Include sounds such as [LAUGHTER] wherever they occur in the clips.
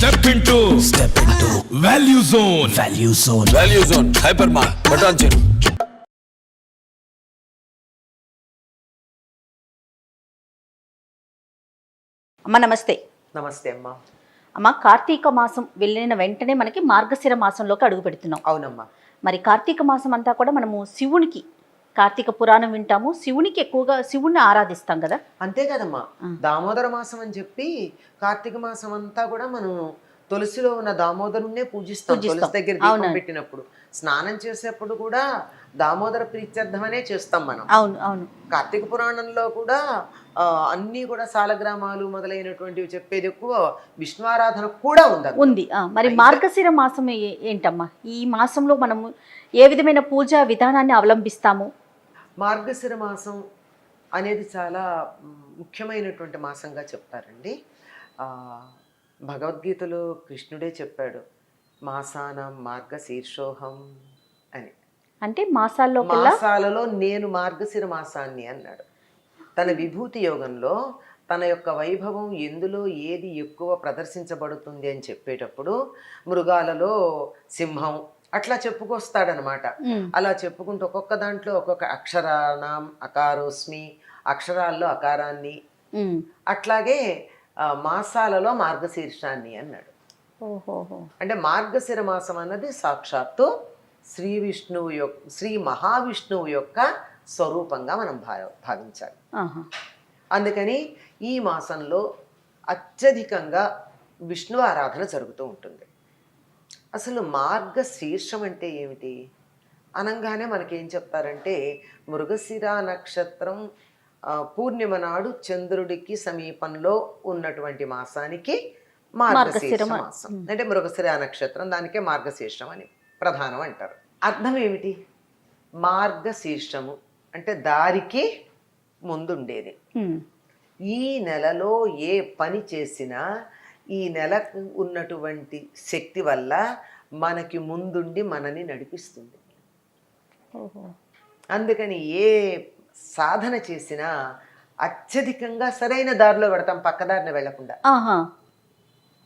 Step into step into value zone value zone value zone hyper మార్ బటాన్ చెరు అమ్మ నమస్తే. నమస్తే అమ్మా. అమ్మ కార్తీక మాసం వెళ్ళిన వెంటనే మనకి మార్గశిర మాసంలోకి అడుగు పెడుతున్నాం. అవునమ్మా. మరి కార్తీక మాసం అంతా కూడా మనము శివునికి కార్తీక పురాణం వింటాము. శివునికి ఎక్కువగా శివుణ్ణి ఆరాధిస్తాం కదా. అంతే కదమ్మా. దామోదర మాసం అని చెప్పి కార్తీక మాసం అంతా కూడా మనం తులసిలో ఉన్న దామోదరుణ్ణే పూజిస్తాం. తులసి దగ్గర దీపం. పెట్టినప్పుడు. స్నానం చేసేప్పుడు కూడా దామోదర ప్రీత్యర్థమనే చేస్తాం మనం. అవును అవును. కార్తీక పురాణంలో కూడా అన్నీ కూడా సాలగ్రామాలు మొదలైనటువంటివి చెప్పేది ఎక్కువ విష్ణువారాధన కూడా ఉంది. ఉంది మరి మార్గశిర మాసం ఏంటమ్మా? ఈ మాసంలో మనము ఏ విధమైన పూజా విధానాన్ని అవలంబిస్తాము? మార్గశిర మాసం అనేది చాలా ముఖ్యమైనటువంటి మాసంగా చెప్తారండి. భగవద్గీతలో కృష్ణుడే చెప్పాడు మాసానం మార్గశీర్షోహం అని. అంటే మాసాల్లో మాసాలలో నేను మార్గశిర మాసాన్ని అన్నాడు. తన విభూతి యోగంలో తన యొక్క వైభవం ఎందులో ఏది ఎక్కువ ప్రదర్శించబడుతుంది అని చెప్పేటప్పుడు మృగాలలో సింహం అట్లా చెప్పుకొస్తాడనమాట. అలా చెప్పుకుంటూ ఒక్కొక్క దాంట్లో ఒక్కొక్క అక్షరాణం అకారోస్మి అక్షరాల్లో అకారాన్ని. అట్లాగే మాసాలలో మార్గశీర్షాన్ని అన్నాడు. అంటే మార్గశిర మాసం అన్నది సాక్షాత్తు శ్రీ విష్ణువు యొక్క శ్రీ మహావిష్ణువు యొక్క స్వరూపంగా మనం భా భావించాలి. అందుకని ఈ మాసంలో అత్యధికంగా విష్ణు ఆరాధన జరుగుతూ ఉంటుంది. అసలు మార్గశీర్షం అంటే ఏమిటి? అనగానే మనకేం చెప్తారంటే మృగశిర నక్షత్రం పూర్ణిమ నాడు చంద్రుడికి సమీపంలో ఉన్నటువంటి మాసానికి మార్గశీర్ష మాసం. అంటే మృగశిర నక్షత్రం దానికే మార్గశీర్షం అని ప్రధానం అంటారు. అర్థం ఏమిటి? మార్గశీర్షము అంటే దారికి ముందుండేది. ఈ నెలలో ఏ పని చేసినా ఈ నెలకు ఉన్నటువంటి శక్తి వల్ల మనకి ముందుండి మనని నడిపిస్తుంది. అందుకని ఏ సాధన చేసినా అత్యధికంగా సరైన దారిలో పెడతాం పక్కదారిని వెళ్ళకుండా.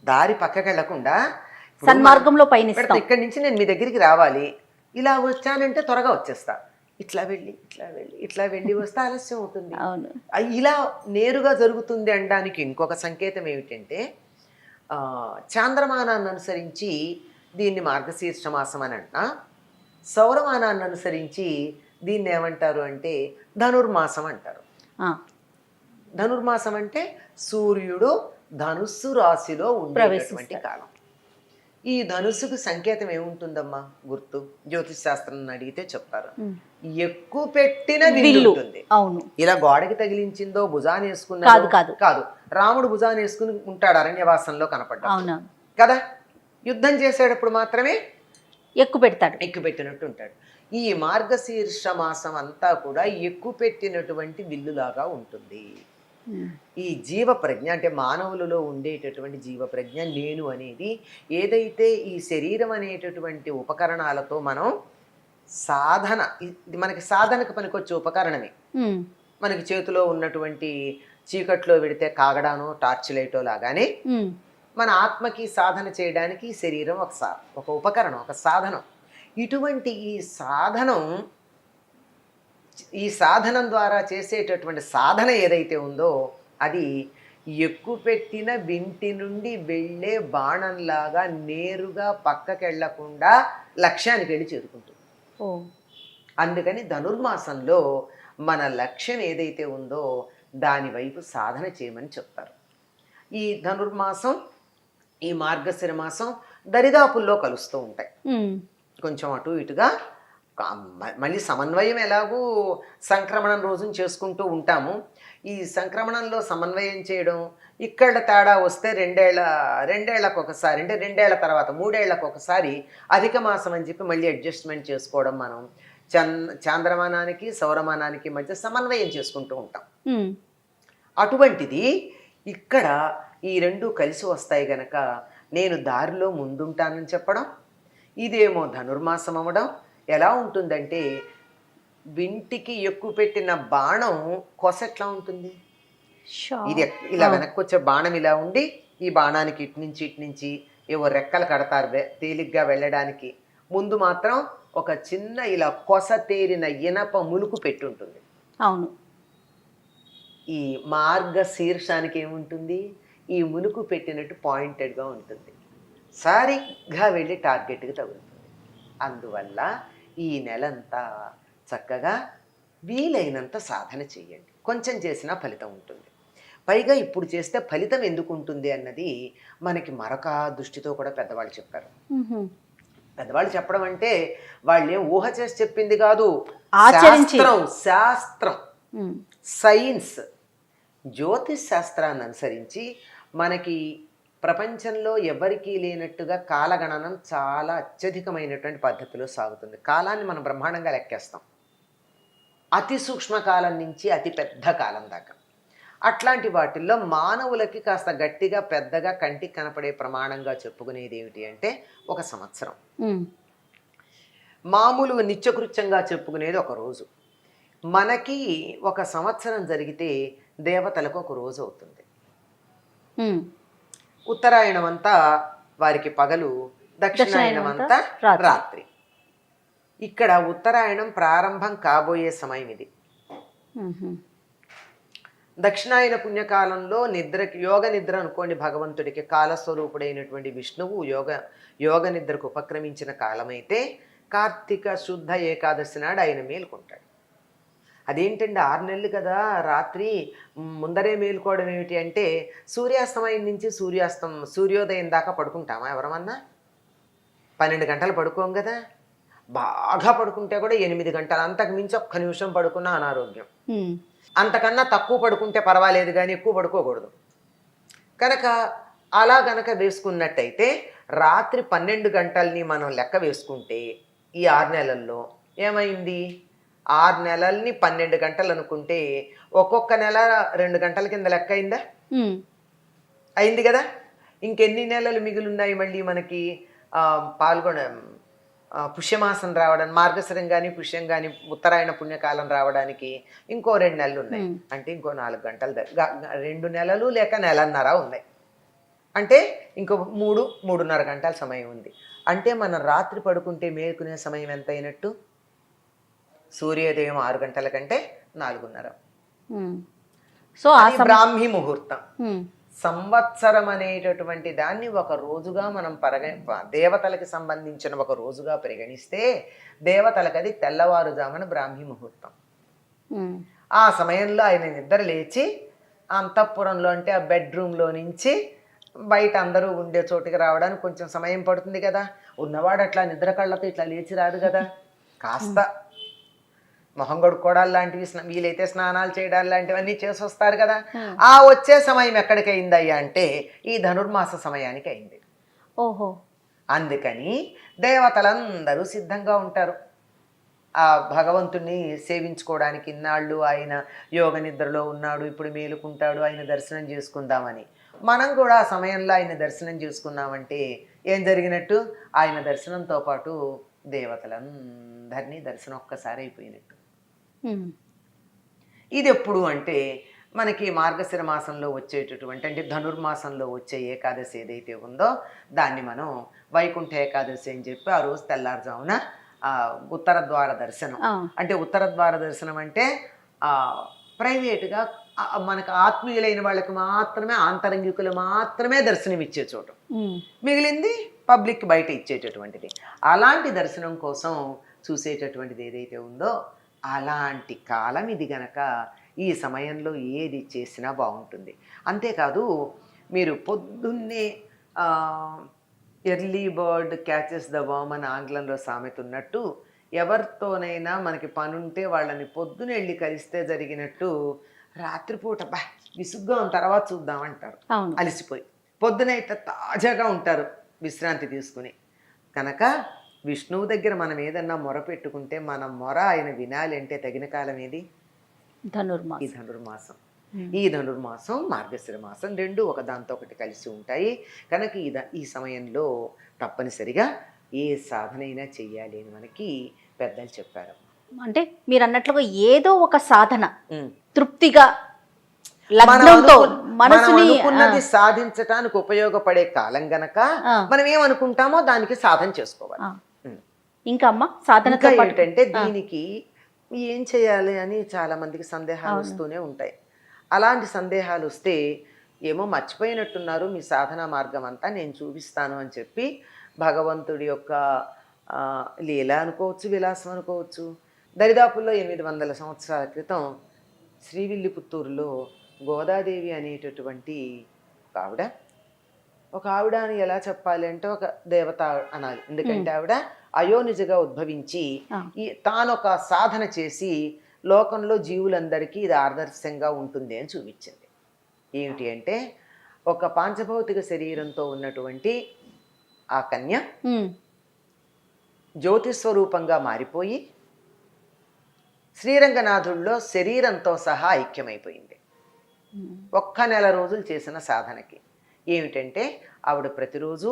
దారి పక్కకి వెళ్ళకుండా సన్మార్గంలో పయనిస్తాం. ఇక్కడి నుంచి నేను మీ దగ్గరికి రావాలి ఇలా వచ్చానంటే త్వరగా వచ్చేస్తా. ఇట్లా వెళ్ళి ఇట్లా వెళ్ళి ఇట్లా వెళ్ళి [LAUGHS] వస్తే ఆలస్యం అవుతుంది. ఇలా నేరుగా జరుగుతుంది అనడానికి ఇంకొక సంకేతం ఏమిటంటే చాంద్రమానాన్ని అనుసరించి దీన్ని మార్గశీర్ష మాసం అని అంట. సౌరమానాన్ని అనుసరించి దీన్ని ఏమంటారు అంటే ధనుర్మాసం అంటారు. ధనుర్మాసం అంటే సూర్యుడు ధనుస్సు రాశిలో ప్రవేశిస్తాడు. కాలం. ఈ ధనుస్సుకు సంకేతం ఏముంటుందమ్మా? గుర్తు. జ్యోతిష్ శాస్త్రం అడిగితే చెప్తారు. ఎక్కువ పెట్టిన విల్లు. ఉంటుంది. అవును. ఇలా గోడకి తగిలించిందో భుజాన్ని వేసుకున్నదో కాదు, కాదు. కాదు. రాముడు భుజాన్ని వేసుకుని ఉంటాడు అరణ్యవాసంలో కనపడ్డా కదా? యుద్ధం చేసేటప్పుడు మాత్రమే ఎక్కువ పెడతాడు. ఎక్కువ పెట్టినట్టు ఉంటాడు. ఈ మార్గశీర్ష మాసం అంతా కూడా ఎక్కువ పెట్టినటువంటి విల్లులాగా ఉంటుంది. ఈ జీవ ప్రజ్ఞ అంటే మానవులలో ఉండేటటువంటి జీవ ప్రజ్ఞ నేను అనేది ఏదైతే ఈ శరీరం అనేటటువంటి ఉపకరణాలతో మనం సాధన ఇది మనకి సాధనకు పనికొచ్చే ఉపకరణమే. మనకి చేతిలో ఉన్నటువంటి చీకట్లో వెడితే కాగడానో టార్చ్ లైటో లాగానే. మన ఆత్మకి సాధన చేయడానికి శరీరం ఒక సా ఒక ఉపకరణం ఒక సాధనం ఇటువంటి ఈ సాధనం ఈ సాధనం ద్వారా చేసేటటువంటి సాధన ఏదైతే ఉందో అది ఎక్కువ పెట్టిన వింటి నుండి వెళ్ళే బాణంలాగా నేరుగా పక్కకెళ్ళకుండా లక్ష్యానికి వెళ్ళి చేరుకుంటుంది. అందుకని ధనుర్మాసంలో మన లక్ష్యం ఏదైతే ఉందో దాని వైపు సాధన చేయమని చెప్తారు. ఈ ధనుర్మాసం ఈ మార్గశిర మాసం దరిదాపుల్లో కలుస్తూ ఉంటాయి. కొంచెం అటు ఇటుగా మళ్ళీ సమన్వయం ఎలాగూ సంక్రమణం రోజున చేసుకుంటూ ఉంటాము. ఈ సంక్రమణంలో సమన్వయం చేయడం ఇక్కడ తేడా వస్తే రెండేళ్ళ రెండేళ్ళకు ఒకసారి అంటే రెండేళ్ళ తర్వాత మూడేళ్ళకు ఒకసారి అధిక మాసం అని చెప్పి మళ్ళీ అడ్జస్ట్మెంట్ చేసుకోవడం మనం. చంద్ చాంద్రమానానికి సౌరమానానికి మధ్య సమన్వయం చేసుకుంటూ ఉంటాం. అటువంటిది ఇక్కడ ఈ రెండు కలిసి వస్తాయి గనక నేను దారిలో ముందుంటానని చెప్పడం ఇదేమో ధనుర్మాసం అవ్వడం ఎలా ఉంటుందంటే వింటికి ఎక్కువ పెట్టిన బాణం కొస ఎట్లా ఉంటుంది. ఇది ఇలా వెనక్కి వచ్చే బాణం ఇలా ఉండి ఈ బాణానికి ఇటు నుంచి ఇటు నుంచి ఏవో రెక్కలు కడతారు తేలిగ్గా వెళ్ళడానికి. ముందు మాత్రం ఒక చిన్న ఇలా కొస తేరిన ఇనప ములుకు పెట్టుంటుంది అవును. ఈ మార్గ శీర్షానికి ఏముంటుంది? ఈ ములుకు పెట్టినట్టు పాయింటెడ్గా ఉంటుంది. సరిగ్గా వెళ్ళి టార్గెట్కి తగులుతుంది. అందువల్ల ఈ నెలంతా చక్కగా వీలైనంత సాధన చేయండి కొంచెం చేసినా ఫలితం ఉంటుంది పైగా ఇప్పుడు చేస్తే ఫలితం ఎందుకు ఉంటుంది అన్నది మనకి మరొక దృష్టితో కూడా పెద్దవాళ్ళు చెప్పారు. పెద్దవాళ్ళు చెప్పడం అంటే వాళ్ళేం ఊహ చేసి చెప్పింది కాదు. శాస్త్రం శాస్త్రం. సైన్స్ జ్యోతిష్ శాస్త్రాన్ని అనుసరించి మనకి ప్రపంచంలో ఎవరికీ లేనట్టుగా కాలగణనం చాలా అత్యధికమైనటువంటి పద్ధతిలో సాగుతుంది. కాలాన్ని మనం బ్రహ్మాండంగా లెక్కేస్తాం. అతి సూక్ష్మ కాలం నుంచి అతి పెద్ద కాలం దాకా. అట్లాంటి వాటిల్లో మానవులకి కాస్త గట్టిగా పెద్దగా కంటికి కనపడే ప్రమాణంగా చెప్పుకునేది ఏమిటి అంటే ఒక సంవత్సరం. మ్. మామూలుగా నిత్యకృత్యంగా చెప్పుకునేది ఒక రోజు. మనకి ఒక సంవత్సరం జరిగితే దేవతలకు ఒక రోజు అవుతుంది. మ్. ఉత్తరాయణం అంతా వారికి పగలు దక్షిణాయనం అంతా రాత్రి. ఇక్కడ ఉత్తరాయణం ప్రారంభం కాబోయే సమయం ఇది. దక్షిణాయన పుణ్యకాలంలో నిద్రకి యోగ నిద్ర అనుకోండి భగవంతుడికి కాలస్వరూపుడైనటువంటి విష్ణువు యోగ యోగ నిద్రకు ఉపక్రమించిన కాలమైతే కార్తీక శుద్ధ ఏకాదశి నాడు ఆయన మేలుకుంటాడు అదేంటండి ఆరు నెలలు కదా రాత్రి ముందరే మేలుకోవడం ఏమిటి అంటే సూర్యాస్తమయం నుంచి సూర్యాస్తం సూర్యోదయం దాకా పడుకుంటామా ఎవరమన్నా? పన్నెండు గంటలు పడుకోం కదా బాగా పడుకుంటే కూడా ఎనిమిది గంటలు అంతకు మించి ఒక్క నిమిషం పడుకున్న అనారోగ్యం. అంతకన్నా తక్కువ పడుకుంటే పర్వాలేదు కానీ ఎక్కువ పడుకోకూడదు. కనుక అలా గనక వేసుకున్నట్టయితే రాత్రి పన్నెండు గంటల్ని మనం లెక్క వేసుకుంటే ఈ ఆరు నెలల్లో ఏమైంది? ఆరు నెలల్ని పన్నెండు గంటలు అనుకుంటే ఒక్కొక్క నెల రెండు గంటల కింద లెక్క అయిందా. అయింది కదా? ఇంకెన్ని నెలలు మిగిలి ఉన్నాయి మళ్ళీ మనకి? పాల్గొన పుష్యమాసం రావడం మార్గశిరం కానీ పుష్యం కానీ ఉత్తరాయణ పుణ్యకాలం రావడానికి ఇంకో రెండు నెలలు ఉన్నాయి. అంటే ఇంకో నాలుగు గంటలు రెండు నెలలు లేక నెలన్నర ఉన్నాయి. అంటే ఇంకో మూడు మూడున్నర గంటల సమయం ఉంది. అంటే మనం రాత్రి పడుకుంటే మేలుకునే సమయం ఎంత అయినట్టు సూర్యోదయం ఆరు గంటల కంటే నాలుగున్నర. సో బ్రాహ్మీ ముహూర్తం. సంవత్సరం అనేటటువంటి దాన్ని ఒక రోజుగా మనం పరగ దేవతలకి సంబంధించిన ఒక రోజుగా పరిగణిస్తే దేవతలకు అది తెల్లవారుజామున బ్రాహ్మీ ముహూర్తం. ఆ సమయంలో ఆయన నిద్ర లేచి అంతఃపురంలో అంటే ఆ బెడ్రూమ్లో నుంచి బయట అందరూ ఉండే చోటుకి రావడానికి కొంచెం సమయం పడుతుంది కదా ఉన్నవాడు అట్లా నిద్ర కళ్ళతో ఇట్లా లేచి రాదు కదా కాస్త మొహం కడుక్కోవడాలు లాంటివి స్నా- వీలైతే స్నానాలు చేయడాలు లాంటివన్నీ చేసి వస్తారు కదా. ఆ. వచ్చే సమయం ఎక్కడికి అయిందయ్యా అంటే ఈ ధనుర్మాస సమయానికి అయింది. ఓహో. అందుకని దేవతలందరూ సిద్ధంగా ఉంటారు. ఆ భగవంతుణ్ణి సేవించుకోవడానికి ఇన్నాళ్ళు ఆయన యోగ నిద్రలో ఉన్నాడు ఇప్పుడు మేలుకుంటాడు ఆయన దర్శనం చేసుకుందామని. మనం కూడా ఆ సమయంలో ఆయన దర్శనం చేసుకున్నామంటే ఏం జరిగినట్టు? ఆయన దర్శనంతో పాటు దేవతలందరినీ దర్శనం ఒక్కసారి అయిపోయినట్టు. ఇది ఎప్పుడు అంటే మనకి మార్గశిర మాసంలో వచ్చేటటువంటి అంటే ధనుర్మాసంలో వచ్చే ఏకాదశి ఏదైతే ఉందో దాన్ని మనం వైకుంఠ ఏకాదశి అని చెప్పి ఆ రోజు తెల్లారుజామున ఉత్తర ద్వార దర్శనం. అంటే ఉత్తర ద్వార దర్శనం అంటే ప్రైవేటుగా మనకు ఆత్మీయులైన వాళ్ళకి మాత్రమే ఆంతరంగికులు మాత్రమే దర్శనం ఇచ్చే చోటు. మిగిలింది పబ్లిక్ బయట ఇచ్చేటటువంటిది అలాంటి దర్శనం కోసం చూసేటటువంటిది ఏదైతే ఉందో అలాంటి కాలం ఇది గనక ఈ సమయంలో ఏది చేసినా బాగుంటుంది. అంతేకాదు మీరు పొద్దున్నే early bird catches the worm అని ఆంగ్లంలో సామెత ఉన్నట్టు ఎవరితోనైనా మనకి పనుంటే వాళ్ళని పొద్దున వెళ్ళి కలిస్తే జరిగినట్టు రాత్రిపూట బా విసుగ్గా ఉన్న తర్వాత చూద్దామంటారు. అలసిపోయి పొద్దునైతే తాజాగా ఉంటారు విశ్రాంతి తీసుకుని. కనుక విష్ణువు దగ్గర మనం ఏదన్నా మొర పెట్టుకుంటే మన మొర ఆయన వినాలి అంటే తగిన కాలం ఏది? ఈ ధనుర్మాసం. ఈ ధనుర్మాసం మార్గశిర మాసం రెండు ఒక దాంతో ఒకటి కలిసి ఉంటాయి. కనుక ఈ ఈ సమయంలో తప్పనిసరిగా ఏ సాధనైనా చెయ్యాలి అని మనకి పెద్దలు చెప్పారు. అంటే మీరు అన్నట్లుగా ఏదో ఒక సాధన. తృప్తిగా మనం లగ్నంతో అనుకు- మనం మనసుని అనుకున్నది సాధించటానికి ఉపయోగపడే కాలం గనక. మనం ఏమనుకుంటామో దానికి సాధన చేసుకోవాలి. ఇంకా అమ్మ సాధనతో పాటు? ఏంటంటే దీనికి ఏం చేయాలి అని చాలా మందికి సందేహాలు వస్తూనే ఉంటాయి. అలాంటి సందేహాలు వస్తే ఏమో మర్చిపోయినట్టున్నారు మీ సాధన మార్గం అంతా నేను చూపిస్తాను అని చెప్పి భగవంతుడి యొక్క లీల అనుకోవచ్చు విలాసం అనుకోవచ్చు. దరిదాపుల్లో ఎనిమిది వందల సంవత్సరాల క్రితం శ్రీవిల్లిపుత్తూరులో గోదాదేవి అనేటటువంటి ఒక ఆవిడ ఒక ఆవిడ అని ఎలా చెప్పాలి అంటే ఒక దేవత అనాలి. ఎందుకంటే ఆవిడ అయోనిజగా ఉద్భవించి ఆ. ఈ తాను ఒక సాధన చేసి లోకంలో జీవులందరికీ ఇది ఆదర్శంగా ఉంటుంది అని చూపించింది. ఏమిటి అంటే ఒక పాంచభౌతిక శరీరంతో ఉన్నటువంటి ఆ కన్య ఉమ్, జ్యోతి స్వరూపంగా మారిపోయి శ్రీరంగనాథుల్లో శరీరంతో సహా ఐక్యమైపోయింది. ఒక్క నెల రోజులు చేసిన సాధనకి. ఏమిటంటే ఆవిడ ప్రతిరోజు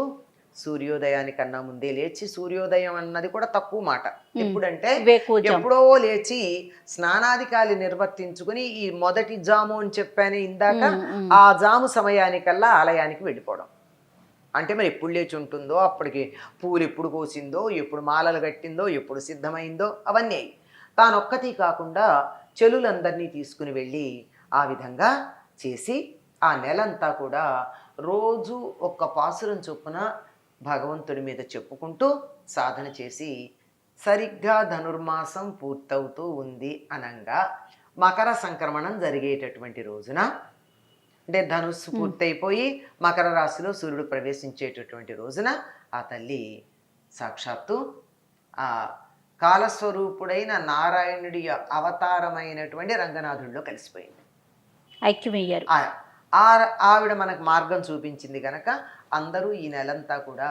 సూర్యోదయానికన్నా ముందే లేచి సూర్యోదయం అన్నది కూడా తక్కువ మాట ఎప్పుడంటే. ఎప్పుడో లేచి స్నానాధికాలు నిర్వర్తించుకుని ఈ మొదటి జాము అని చెప్పాను ఇందాక. ఆ జాము సమయానికల్లా ఆలయానికి వెళ్ళిపోవడం అంటే మరి ఎప్పుడు లేచి ఉంటుందో అప్పటికి పూలు ఎప్పుడు కోసిందో ఎప్పుడు మాలలు కట్టిందో ఎప్పుడు సిద్ధమైందో అవన్నీ. తానొక్కటి కాకుండా చెలులందరినీ తీసుకుని వెళ్ళి ఆ విధంగా చేసి ఆ నెలంతా కూడా రోజు ఒక్క పాసురం చొప్పున భగవంతుడి మీద చెప్పుకుంటూ సాధన చేసి సరిగ్గా ధనుర్మాసం పూర్తవుతూ ఉంది అనంగా మకర సంక్రమణం జరిగేటటువంటి రోజున అంటే ధనుస్సు పూర్తయిపోయి మకర రాశిలో సూర్యుడు ప్రవేశించేటటువంటి రోజున ఆ తల్లి సాక్షాత్తు ఆ కాలస్వరూపుడైన నారాయణుడి అవతారమైనటువంటి రంగనాథుడిలో కలిసిపోయింది. ఐక్యమయ్యారు. ఆవిడ మనకు మార్గం చూపించింది కనుక అందరూ ఈ నెలంతా కూడా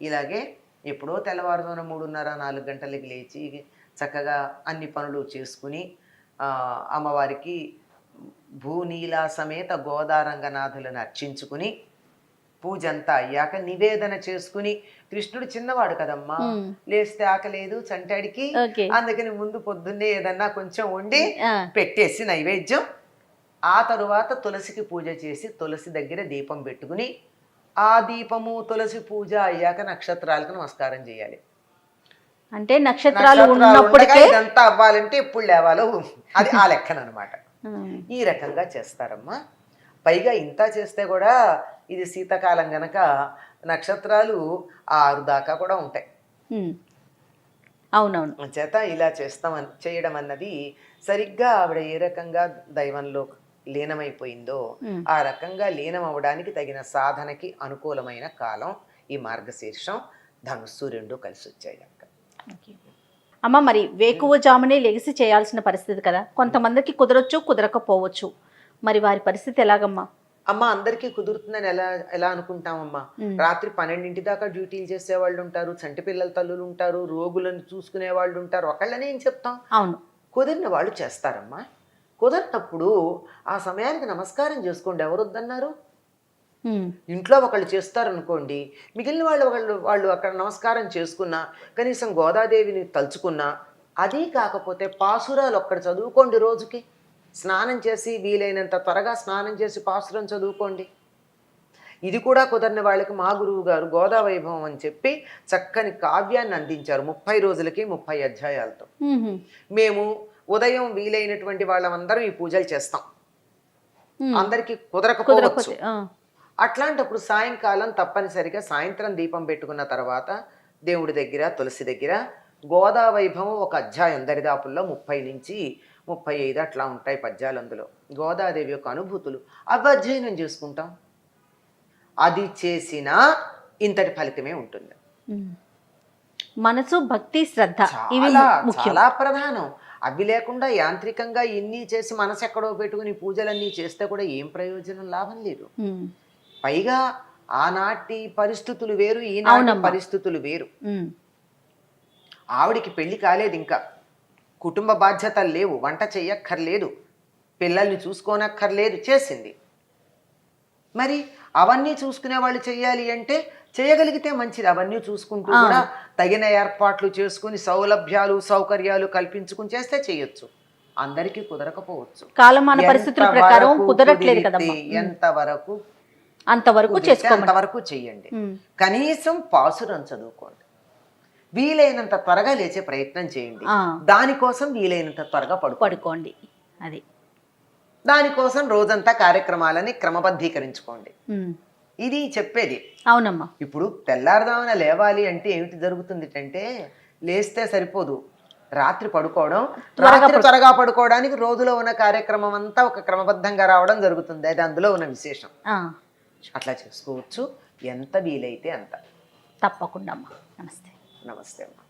ఇలాగే ఎప్పుడో తెల్లవారుజామున మూడున్నర నాలుగు గంటలకి లేచి చక్కగా అన్ని పనులు చేసుకుని అమ్మవారికి భూనీలా సమేత గోదారంగనాథులను అర్చించుకుని పూజ అంతా అయ్యాక నివేదన చేసుకుని కృష్ణుడు చిన్నవాడు కదమ్మా మ్మ్. లేస్తే ఆకలేదు చంటాడికి అందుకని ముందు పొద్దున్నే ఏదన్నా కొంచెం వండి పెట్టేసి నైవేద్యం ఆ తరువాత తులసికి పూజ చేసి తులసి దగ్గర దీపం పెట్టుకుని ఆ దీపము తులసి పూజ అయ్యాక నక్షత్రాలకు నమస్కారం చేయాలి. అంటే నక్షత్రాలు ఉన్నప్పటికే ఇదంతా అవ్వాలంటే ఎప్పుడు లేవాలో అది ఆ లెక్కన అనమాట ఈ రకంగా చేస్తారమ్మా. పైగా ఇంత చేస్తే కూడా ఇది శీతాకాలం గనక నక్షత్రాలు ఆరు దాకా కూడా ఉంటాయి. అవునవును. చేత ఇలా చేస్తాం చేయడం అన్నది సరిగ్గా ఆవిడ ఏ రకంగా దైవంలో లీనమైపోయిందో. ఆ రకంగా లీనం అవడానికి తగిన సాధనకి అనుకూలమైన కాలం ఈ మార్గశీర్షం. ధనుస్సు రెండు కలిసి వచ్చాయి కనుక. అమ్మ మరి వేకువజామునే లెగిసి చేయాల్సిన పరిస్థితి కదా? కొంతమందికి కుదరొచ్చు కుదరకపోవచ్చు. మరి వారి పరిస్థితి ఎలాగమ్మా? అమ్మ అందరికీ కుదురుతుందని ఎలా ఎలా అనుకుంటామమ్మా. రాత్రి పన్నెండింటి దాకా డ్యూటీలు చేసే వాళ్ళు ఉంటారు చంటి పిల్లల తల్లులు ఉంటారు రోగులను చూసుకునే వాళ్ళు ఉంటారు ఒకళ్ళని ఏం చెప్తాం? అవును. కుదిరిన వాళ్ళు చేస్తారమ్మా. కుదరినప్పుడు ఆ సమయానికి నమస్కారం చేసుకోండి. ఎవరు వద్దన్నారు? ఇంట్లో ఒకళ్ళు చేస్తారనుకోండి మిగిలిన వాళ్ళు ఒకళ్ళు వాళ్ళు అక్కడ నమస్కారం చేసుకున్నా కనీసం గోదాదేవిని తలుచుకున్నా అది కాకపోతే పాసురాలు ఒక్కడ చదువుకోండి రోజుకి. స్నానం చేసి వీలైనంత త్వరగా స్నానం చేసి పాసురం చదువుకోండి. ఇది కూడా కుదరని వాళ్ళకి మా గురువు గారు గోదా వైభవం అని చెప్పి చక్కని కావ్యాన్ని అందించారు ముప్పై రోజులకి ముప్పై అధ్యాయాలతో. మేము ఉదయం వీలైనటువంటి వాళ్ళమందరం ఈ పూజలు చేస్తాం. అందరికీ కుదరకపోవచ్చు. అట్లాంటప్పుడు సాయంకాలం తప్పనిసరిగా సాయంత్రం దీపం పెట్టుకున్న తర్వాత దేవుడి దగ్గర తులసి దగ్గర గోదా వైభవం ఒక అధ్యాయం దరిదాపుల్లో ముప్పై నుంచి ముప్పై ఐదు అట్లా ఉంటాయి పద్యాలు అందులో గోదాదేవి యొక్క అనుభూతులు అవి అధ్యయనం చేసుకుంటాం. అది చేసినా ఇంతటి ఫలితమే ఉంటుంది. మనసు భక్తి శ్రద్ధ చాలా ప్రధానం. అవి లేకుండా యాంత్రికంగా ఇన్ని చేసి మనసు ఎక్కడో పెట్టుకుని పూజలన్నీ చేస్తే కూడా ఏం ప్రయోజనం లాభం లేదు. పైగా ఆనాటి పరిస్థితులు వేరు ఈనాటి. పరిస్థితులు వేరు. ఆవిడికి పెళ్ళి కాలేదు ఇంకా. కుటుంబ బాధ్యతలు లేవు వంట చెయ్యక్కర్లేదు పిల్లల్ని చూసుకోనక్కర్లేదు చేసింది. మరి అవన్నీ చూసుకునే వాళ్ళు చెయ్యాలి అంటే చేయగలిగితే మంచిది. అవన్నీ చూసుకుంటూ కూడా తగిన ఏర్పాట్లు చేసుకుని సౌలభ్యాలు సౌకర్యాలు కల్పించుకుని చేస్తే చేయొచ్చు అందరికీ కుదరకపోవచ్చు. కాలమాన పరిస్థితుల ప్రకారం కుదరట్లేదు ఎంతవరకు అంతవరకు అంతవరకు చెయ్యండి. ఉమ్. కనీసం పాసురం చదువుకోండి. వీలైనంత త్వరగా లేచే ప్రయత్నం చేయండి. దానికోసం వీలైనంత త్వరగా పడుకోండి. అది. దానికోసం రోజంతా కార్యక్రమాలని క్రమబద్ధీకరించుకోండి. ఇది చెప్పేది. అవునమ్మా. ఇప్పుడు తెల్లారుదామున లేవాలి అంటే ఏమిటి జరుగుతుంది అంటే లేస్తే సరిపోదు. రాత్రి పడుకోవడం రాత్రి త్వరగా పడుకోవడానికి రోజులో ఉన్న కార్యక్రమం అంతా ఒక క్రమబద్ధంగా రావడం జరుగుతుంది. అది అందులో ఉన్న విశేషం. అట్లా చేసుకోవచ్చు. ఎంత వీలైతే అంత. తప్పకుండా అమ్మా. నమస్తే. నమస్తే అమ్మా.